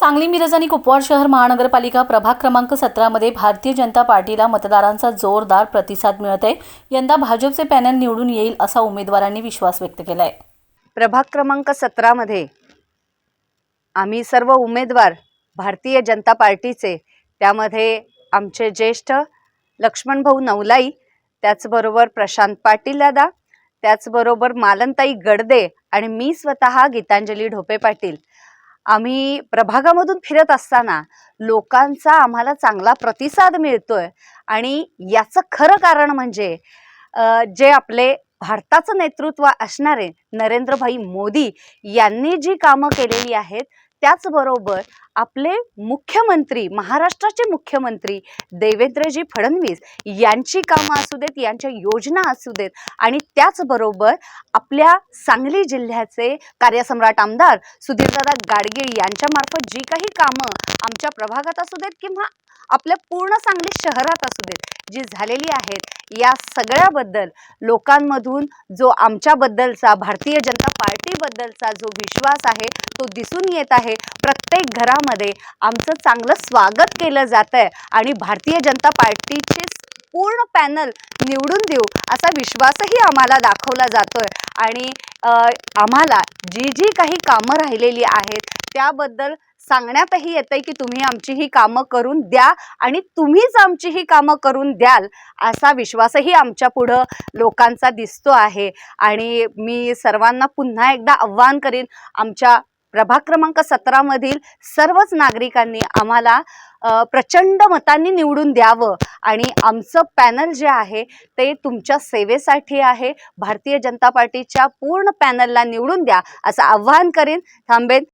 सांगली मिरज आणि कुपवाड शहर महानगरपालिका प्रभाग क्रमांक सतरामध्ये भारतीय जनता पार्टीला मतदारांचा जोरदार प्रतिसाद मिळत आहे यंदा भाजपचे पॅनल निवडून येईल असा उमेदवारांनी विश्वास व्यक्त केला आहे प्रभाग क्रमांक सतरामध्ये आम्ही सर्व उमेदवार भारतीय जनता पार्टीचे त्यामध्ये आमचे ज्येष्ठ लक्ष्मणभाऊ नवलाई त्याचबरोबर प्रशांत पाटील दादा त्याचबरोबर मालनताई गडदे आणि मी स्वतः गीतांजली ढोपे पाटील. आम्ही प्रभागामधून फिरत असताना लोकांचा आम्हाला चांगला प्रतिसाद मिळतोय. आणि याचं खरं कारण म्हणजे जे आपले भारताचं नेतृत्व असणारे नरेंद्रभाई मोदी यांनी जी कामं केलेली आहेत त्याचबरोबर आपले मुख्यमंत्री महाराष्ट्राचे मुख्यमंत्री देवेंद्रजी फडणवीस यांची कामं असू देत यांच्या योजना असू देत आणि त्याचबरोबर आपल्या सांगली जिल्ह्याचे कार्यसम्राट आमदार सुधीरदादा गाडगीळ यांच्यामार्फत जी काही कामं आमच्या प्रभागात असू देत किंवा आपल्या पूर्ण सांगली शहरात असू देत जी झालेली आहेत या सगळ्याबद्दल लोकांमधून जो आमच्याबद्दलचा भारतीय जनता पार्टीबद्दलचा जो विश्वास आहे तो दिसून येत आहे. प्रत्येक घरामध्ये आमचं चांगलं स्वागत केलं जात आहे आणि भारतीय जनता पार्टीचे पूर्ण पॅनल निवडून देऊ असा विश्वासही आम्हाला दाखवला जातोय. आणि आम्हाला जी जी काही कामं राहिलेली आहेत त्याबद्दल सांगण्यातही येतंय की तुम्ही आमची ही कामं करून द्या आणि तुम्हीच आमची ही कामं करून द्याल असा विश्वासही आमच्या पुढं लोकांचा दिसतो आहे. आणि मी सर्वांना पुन्हा एकदा आव्हान करीन आमच्या प्रभाग क्रमांक सतरामधील सर्वच नागरिकांनी आम्हाला प्रचंड मतांनी निवडून द्यावं. आणि आमचं पॅनल जे आहे ते तुमच्या सेवेसाठी आहे. भारतीय जनता पार्टीच्या पूर्ण पॅनलला निवडून द्या असं आव्हान करीन. थांबेन.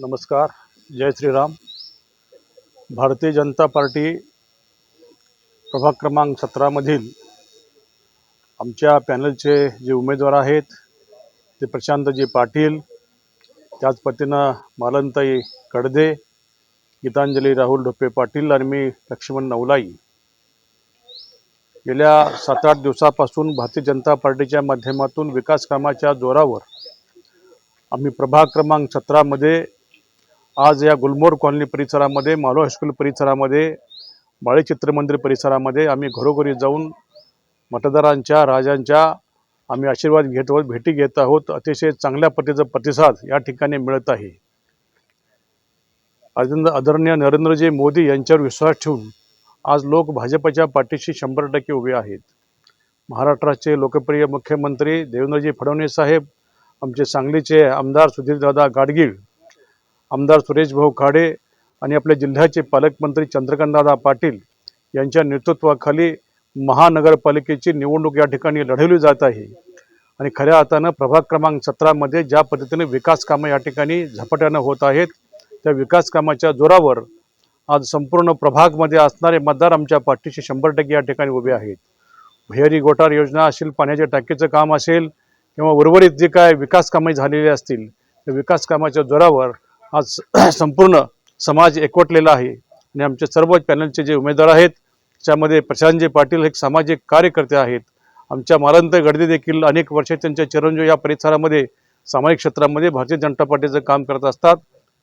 नमस्कार जय श्रीराम. भारतीय जनता पार्टी प्रभाग क्रमांक सतरामधील आमच्या पॅनलचे जे उमेदवार आहेत ते प्रशांतजी पाटील त्याच पतीनं मालनताई कडदे गीतांजली राहुल ढोपे पाटील आणि मी लक्ष्मण नवलाई. गेल्या सात आठ दिवसापासून भारतीय जनता पार्टीच्या माध्यमातून विकास कामाच्या जोरावर आम्ही प्रभाग क्रमांक सतरामध्ये आज या गुलमोर कॉलनी परिसरामध्ये मालो हायस्कूल परिसरामध्ये बाळे चित्रमंदिर परिसरामध्ये आम्ही घरोघरी जाऊन मतदारांच्या राजांच्या आम्ही आशीर्वाद घेत आहोत भेटी घेत आहोत. अतिशय चांगल्या पद्धतीचा प्रतिसाद या ठिकाणी मिळत आहे. आदर आदरणीय नरेंद्रजी मोदी यांच्यावर विश्वास ठेवून आज लोक भाजपच्या पाठीशी शंभर टक्के उभे आहेत. महाराष्ट्राचे लोकप्रिय मुख्यमंत्री देवेंद्रजी फडणवीस साहेब आमचे सांगलीचे आमदार सुधीरदादा गाडगीळ आमदार सुरेश भाऊ खाडे आणि आपल्या जिल्ह्याचे पालकमंत्री चंद्रकांतदादा पाटील यांच्या नेतृत्वाखाली महानगरपालिकेची निवडणूक या ठिकाणी लढवली जात आहे. आणि खऱ्या अर्थानं प्रभाग क्रमांक सतरामध्ये ज्या पद्धतीने विकास कामं या ठिकाणी झपाट्यानं होत आहेत त्या विकास कामाच्या जोरावर आज संपूर्ण प्रभागमध्ये असणारे मतदार आमच्या पाठीशी शंभर टक्के या ठिकाणी उभे आहेत. भैरी गोटार योजना असेल पाण्याच्या टाकीचं काम असेल किंवा उर्वरित जे काय विकास कामे झालेली असतील त्या विकास कामाच्या जोरावर आज संपूर्ण समाज एकवटलेला आहे. आणि आमचे सर्व पॅनलचे जे उमेदवार आहेत त्यामध्ये प्रशांतजी पाटील एक सामाजिक कार्यकर्ते आहेत. आमच्या मालंत गडदे देखील अनेक वर्षे त्यांच्या चिरंजीव या परिसरामध्ये सामाजिक क्षेत्रामध्ये भारतीय जनता पार्टीचं काम करत असतात.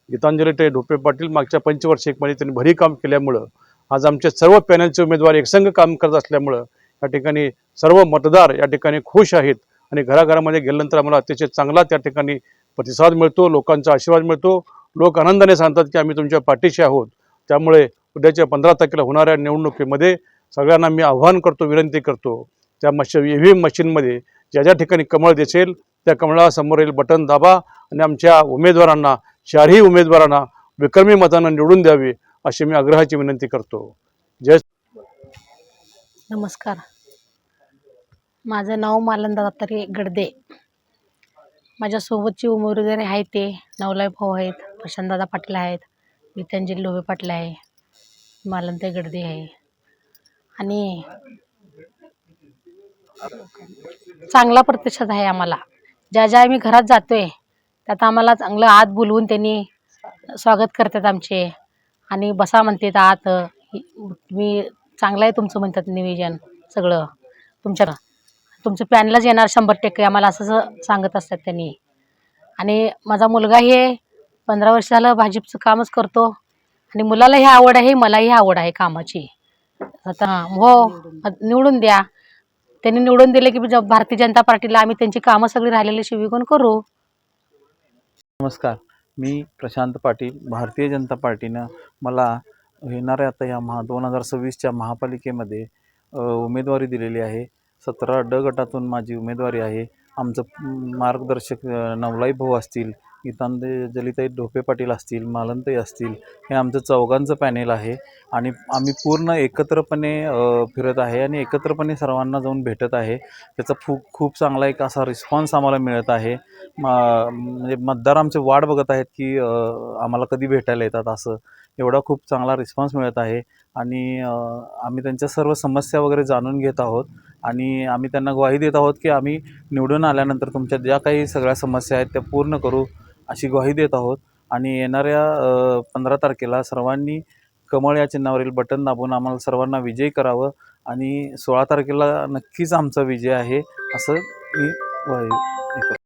गीतांजली टे ढोपे पाटील मागच्या पंचवर्षीकमध्ये त्यांनी भरी काम केल्यामुळं आज आमचे सर्व पॅनलचे उमेदवार एकसंघ काम करत असल्यामुळं या ठिकाणी सर्व मतदार या ठिकाणी खुश आहेत. आणि घराघरामध्ये गेल्यानंतर आम्हाला अतिशय चांगला त्या ठिकाणी प्रतिसाद मिळतो लोकांचा आशीर्वाद मिळतो. लोक आनंदाने सांगतात की आम्ही तुमच्या पाठीशी आहोत. त्यामुळे उद्याच्या पंधरा तारखेला होणाऱ्या निवडणुकीमध्ये सगळ्यांना मी आव्हान करतो विनंती करतो. त्या मशीन ई व्ही एम मशीनमध्ये ज्या ज्या ठिकाणी कमळ दिसेल त्या कमळासमोरील बटन दाबा आणि आमच्या उमेदवारांना चारही उमेदवारांना विक्रमी मतानं निवडून द्यावी अशी मी आग्रहाची विनंती करतो. जय नमस्कार. माझं नाव मालंदा दत्तारी गडदे. माझ्यासोबतची उमेदवारी आहे ते नवलाय भाऊ आहेत प्रशांतदादा पाटील आहेत गीतांजली लोबे पाटील आहे मालंदे गडदे आहे. आणि चांगला प्रतिसाद आहे आम्हाला. ज्या ज्या आम्ही घरात जातोय त्यात आम्हाला चांगलं आत बोलवून त्यांनी स्वागत करतात आमचे. आणि बसा म्हणतात आत मी चांगलं आहे तुमचं म्हणतात निवेदन सगळं. तुमच्या तुमचं पॅनलाच येणार शंभर टक्के आम्हाला असं सांगत असतात त्यांनी. आणि माझा मुलगा हे पंधरा वर्ष झालं भाजीपचं कामच करतो. आणि मुलालाही आवड आहे मलाही आवड आहे कामाची. आता हो निवडून द्या. त्यांनी निवडून दिले की ज- भारतीय जनता पार्टीला आम्ही त्यांची कामं सगळी राहिलेली शिविकून करू. नमस्कार. मी प्रशांत पाटील भारतीय जनता पार्टीनं मला येणाऱ्या आता या महा दोन हजार सव्वीसच्या महापालिकेमध्ये उमेदवारी दिलेली आहे. सतरा ड गटातून माझी उमेदवारी आहे. आमचं मार्गदर्शक नवलाई भाऊ असतील गीतांदे जलिताई ढोपे पाटील असतील मालंतई असतील हे आमचं चौघांचं पॅनेल आहे. आणि आम्ही पूर्ण एकत्रपणे फिरत आहे आणि एकत्रपणे सर्वांना जाऊन भेटत आहे. त्याचा खूप खूप चांगला एक असा रिस्पॉन्स आम्हाला मिळत आहे. म्हणजे मतदार आमचे वाट बघत आहेत की आम्हाला कधी भेटायला येतात असं. एवढा खूप चांगला रिस्पॉन्स मिळत आहे. आणि आम्ही त्यांच्या सर्व समस्या वगैरे जाणून घेत आहोत. आणि आम्ही त्यांना ग्वाही देत आहोत की आम्ही निवडून आल्यानंतर तुमच्या ज्या काही सगळ्या समस्या आहेत त्या पूर्ण करू अशी ग्वाही देत आहोत. आणि येणाऱ्या पंधरा तारखेला सर्वांनी कमळ या चिन्हावरील बटन दाबून आम्हाला सर्वांना विजयी करावं आणि सोळा तारखेला नक्कीच आमचा विजय आहे असं मी हे करतो